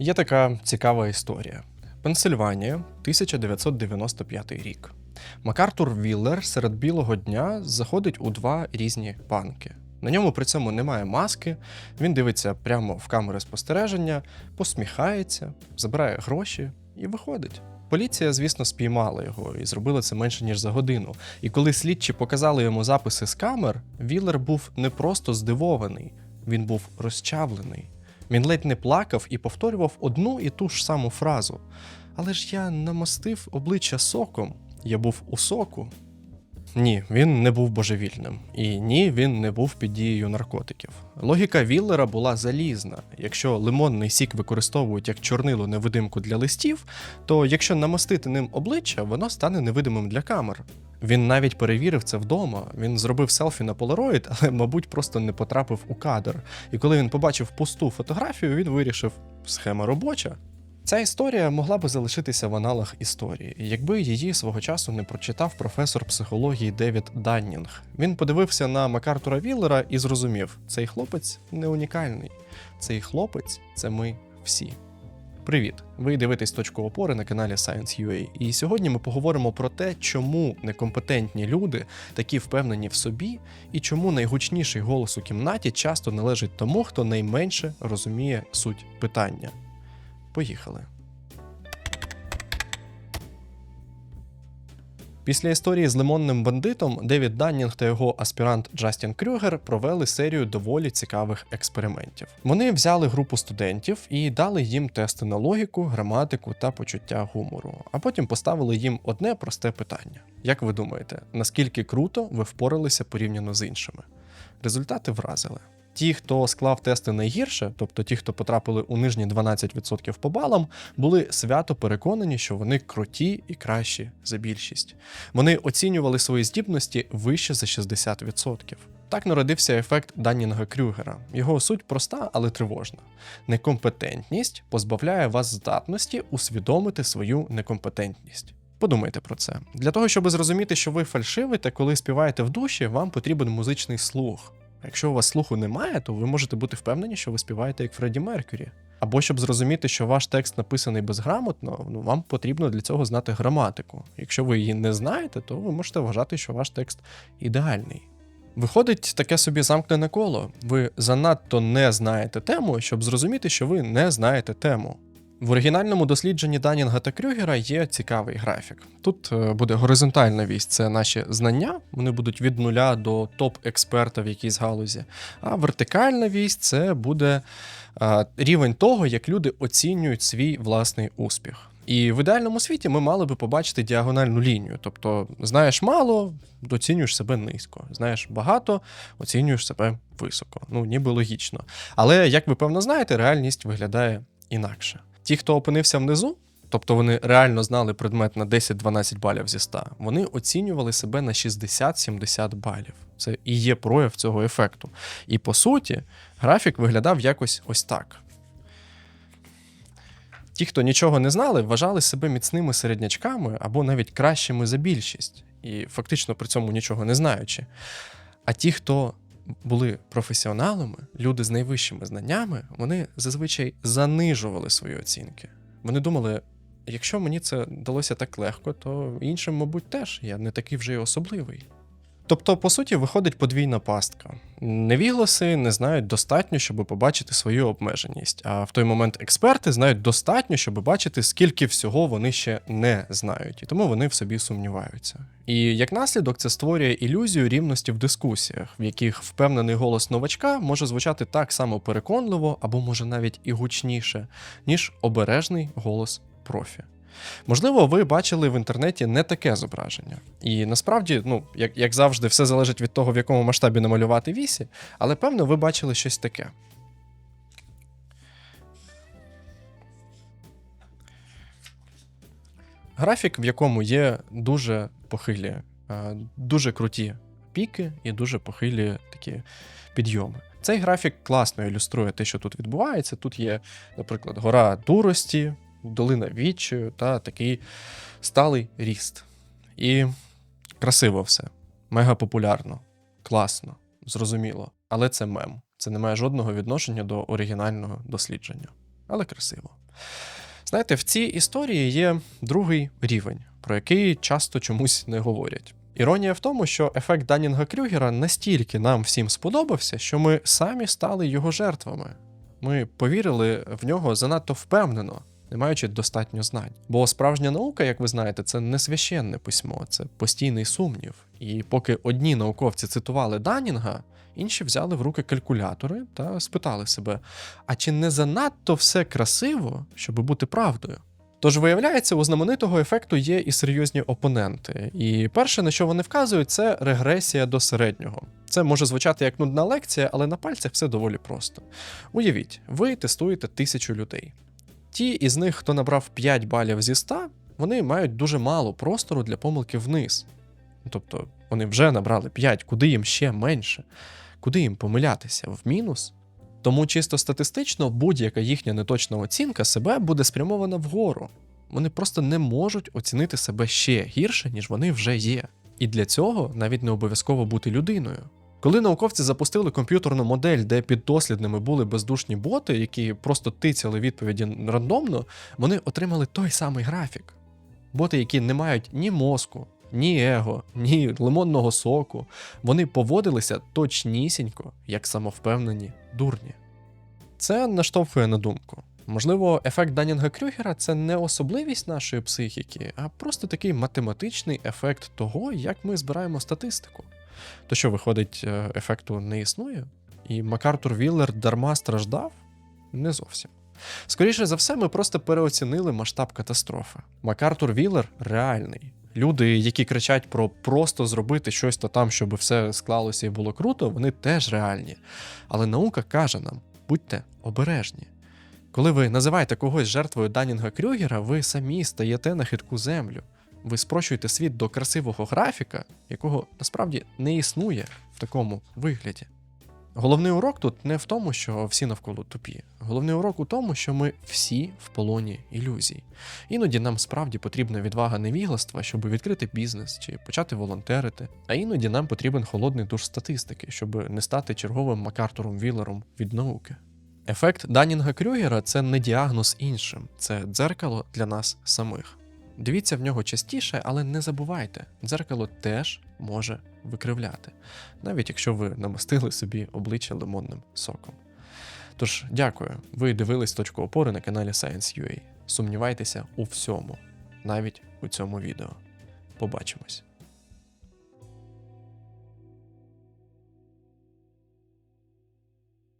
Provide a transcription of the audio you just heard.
Є така цікава історія. Пенсильванія, 1995 рік. Макартур Віллер серед білого дня заходить у два різні банки. На ньому при цьому немає маски, він дивиться прямо в камери спостереження, посміхається, забирає гроші і виходить. Поліція, звісно, спіймала його і зробила це менше ніж за годину. І коли слідчі показали йому записи з камер, Віллер був не просто здивований, він був розчавлений. Він ледь не плакав і повторював одну і ту ж саму фразу. Але ж я намастив обличчя соком, я був у соку. Ні, він не був божевільним. І ні, він не був під дією наркотиків. Логіка Віллера була залізна. Якщо лимонний сік використовують як чорнило невидимку для листів, то якщо намастити ним обличчя, воно стане невидимим для камер. Він навіть перевірив це вдома. Він зробив селфі на Polaroid, але, мабуть, просто не потрапив у кадр. І коли він побачив пусту фотографію, він вирішив, схема робоча. Ця історія могла би залишитися в аналах історії, якби її свого часу не прочитав професор психології Девід Даннінг. Він подивився на Макартура Віллера і зрозумів, цей хлопець не унікальний. Цей хлопець це ми всі. Привіт! Ви дивитесь точку опори на каналі Science.ua. І сьогодні ми поговоримо про те, чому некомпетентні люди такі впевнені в собі, і чому найгучніший голос у кімнаті часто належить тому, хто найменше розуміє суть питання. Поїхали. Після історії з лимонним бандитом Девід Даннінг та його аспірант Джастін Крюгер провели серію доволі цікавих експериментів. Вони взяли групу студентів і дали їм тести на логіку, граматику та почуття гумору, а потім поставили їм одне просте питання: як ви думаєте, наскільки круто ви впоралися порівняно з іншими? Результати вразили. Ті, хто склав тести найгірше, тобто ті, хто потрапили у нижні 12% по балам, були свято переконані, що вони круті і кращі за більшість. Вони оцінювали свої здібності вище за 60%. Так народився ефект Даннінга Крюгера. Його суть проста, але тривожна. Некомпетентність позбавляє вас здатності усвідомити свою некомпетентність. Подумайте про це. Для того, щоб зрозуміти, що ви фальшивите, коли співаєте в душі, вам потрібен музичний слух. Якщо у вас слуху немає, то ви можете бути впевнені, що ви співаєте як Фредді Меркюрі. Або щоб зрозуміти, що ваш текст написаний безграмотно, ну вам потрібно для цього знати граматику. Якщо ви її не знаєте, то ви можете вважати, що ваш текст ідеальний. Виходить таке собі замкнене коло. Ви занадто не знаєте тему, щоб зрозуміти, що ви не знаєте тему. В оригінальному дослідженні Данінга та Крюгера є цікавий графік. Тут е, буде горизонтальна вісь, це наші знання, вони будуть від нуля до топ-експерта в якійсь галузі. А вертикальна вісь це буде е, рівень того, як люди оцінюють свій власний успіх. І в ідеальному світі ми мали би побачити діагональну лінію. Тобто, знаєш мало, оцінюєш себе низько. Знаєш багато, оцінюєш себе високо. Ну, ніби логічно. Але, як ви певно знаєте, реальність виглядає інакше. Ті, хто опинився внизу, тобто вони реально знали предмет на 10-12 балів зі 100, вони оцінювали себе на 60-70 балів. Це і є прояв цього ефекту. І по суті, графік виглядав якось ось так. Ті, хто нічого не знали, вважали себе міцними середнячками або навіть кращими за більшість, і фактично при цьому нічого не знаючи. А ті, хто були професіоналами, люди з найвищими знаннями, вони зазвичай занижували свої оцінки. Вони думали, якщо мені це далося так легко, то іншим, мабуть, теж я не такий вже й особливий. Тобто, по суті, виходить подвійна пастка. Невігласи не знають достатньо, щоб побачити свою обмеженість, а в той момент експерти знають достатньо, щоб бачити, скільки всього вони ще не знають, і тому вони в собі сумніваються. І як наслідок це створює ілюзію рівності в дискусіях, в яких впевнений голос новачка може звучати так само переконливо або може навіть і гучніше, ніж обережний голос профі. Можливо, ви бачили в інтернеті не таке зображення. І насправді, ну, як, як завжди, все залежить від того, в якому масштабі намалювати вісі, але певно, ви бачили щось таке. Графік, в якому є дуже похилі, е, дуже круті піки і дуже похилі такі підйоми. Цей графік класно ілюструє те, що тут відбувається. Тут є, наприклад, гора дурості, долина відчаю та такий сталий ріст. І красиво все, мега популярно, класно, зрозуміло. Але це мем. Це не має жодного відношення до оригінального дослідження. Але красиво. Знаєте, в цій історії є другий рівень, про який часто чомусь не говорять. Іронія в тому, що ефект Данінга Крюгера настільки нам всім сподобався, що ми самі стали його жертвами. Ми повірили в нього занадто впевнено, не маючи достатньо знань. Бо справжня наука, як ви знаєте, це не священне письмо, це постійний сумнів. І поки одні науковці цитували Данінга, інші взяли в руки калькулятори та спитали себе: а чи не занадто все красиво, щоб бути правдою? Тож, виявляється, у знаменитого ефекту є і серйозні опоненти. І перше, на що вони вказують, це регресія до середнього. Це може звучати як нудна лекція, але на пальцях все доволі просто. Уявіть, ви тестуєте тисячу людей. Ті із них, хто набрав 5 балів зі 100, вони мають дуже мало простору для помилки вниз. Тобто вони вже набрали 5, куди їм ще менше, куди їм помилятися в мінус. Тому чисто статистично будь-яка їхня неточна оцінка себе буде спрямована вгору. Вони просто не можуть оцінити себе ще гірше, ніж вони вже є. І для цього навіть не обов'язково бути людиною. Коли науковці запустили комп'ютерну модель, де піддослідними були бездушні боти, які просто тицяли відповіді рандомно, вони отримали той самий графік. Боти, які не мають ні мозку, ні его, ні лимонного соку, вони поводилися точнісінько, як самовпевнені дурні. Це наштовхує на думку. Можливо, ефект Данінга Крюгера це не особливість нашої психіки, а просто такий математичний ефект того, як ми збираємо статистику. То що, виходить, е, ефекту не існує? І МакАртур Віллер дарма страждав? Не зовсім. Скоріше за все, ми просто переоцінили масштаб катастрофи. МакАртур Віллер реальний. Люди, які кричать про просто зробити щось то там, щоб все склалося і було круто, вони теж реальні. Але наука каже нам: будьте обережні. Коли ви називаєте когось жертвою Данінга Крюгера, ви самі стаєте на хитку землю. Ви спрощуєте світ до красивого графіка, якого насправді не існує в такому вигляді. Головний урок тут не в тому, що всі навколо тупі. Головний урок у тому, що ми всі в полоні ілюзій. Іноді нам справді потрібна відвага невігластва, щоб відкрити бізнес чи почати волонтерити. А іноді нам потрібен холодний душ статистики, щоб не стати черговим Макартуром Віллером від науки. Ефект Данінга Крюгера це не діагноз іншим, це дзеркало для нас самих. Дивіться в нього частіше, але не забувайте, дзеркало теж може викривляти, навіть якщо ви намастили собі обличчя лимонним соком. Тож, дякую, ви дивились точку опори на каналі Science.ua. Сумнівайтеся у всьому, навіть у цьому відео. Побачимось!